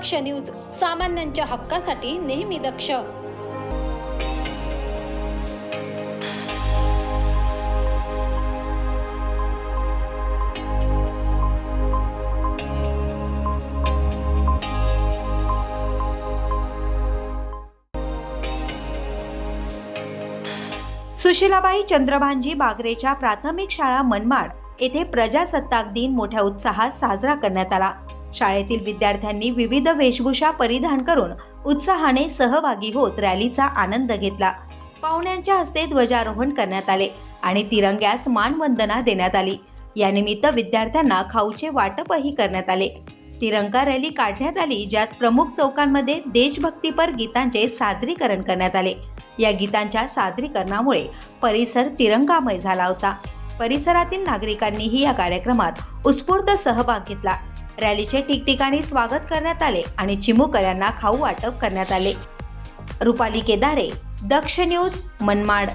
दक्ष news सामान्यांच्या हक्कासाठी नेहमी दक्ष. सुशीलाबाई चंद्रभानजी बागरेच्या प्राथमिक शाळा मनमाड येथे प्रजासत्ताक दिन मोठ्या उत्साहात साजरा करण्यात आला. शाळेतील विद्यार्थ्यांनी विविध वेशभूषा परिधान करून उत्साहाने सहभागी होत रॅलीचा आनंद घेतला. पाहुण्यांच्या हस्ते ध्वजारोहण करण्यात आले आणि तिरंग्यास मानवंदना देण्यात आली. यानिमित्त विद्यार्थ्यांना खाऊचे वाटपही करण्यात आले. तिरंगा रॅली काढण्यात आली ज्यात प्रमुख चौकांमध्ये देशभक्तीपर गीतांचे सादरीकरण करण्यात आले. या गीतांच्या सादरीकरणामुळे परिसर तिरंगामय झाला होता. परिसरातील नागरिकांनीही या कार्यक्रमात उत्स्फूर्त सहभाग घेतला. रॅलीचे ठिकठिकाणी स्वागत करण्यात आले आणि चिमुकऱ्यांना खाऊ वाटप करण्यात आले. रुपाली केदारे दक्ष न्यूज मनमाड.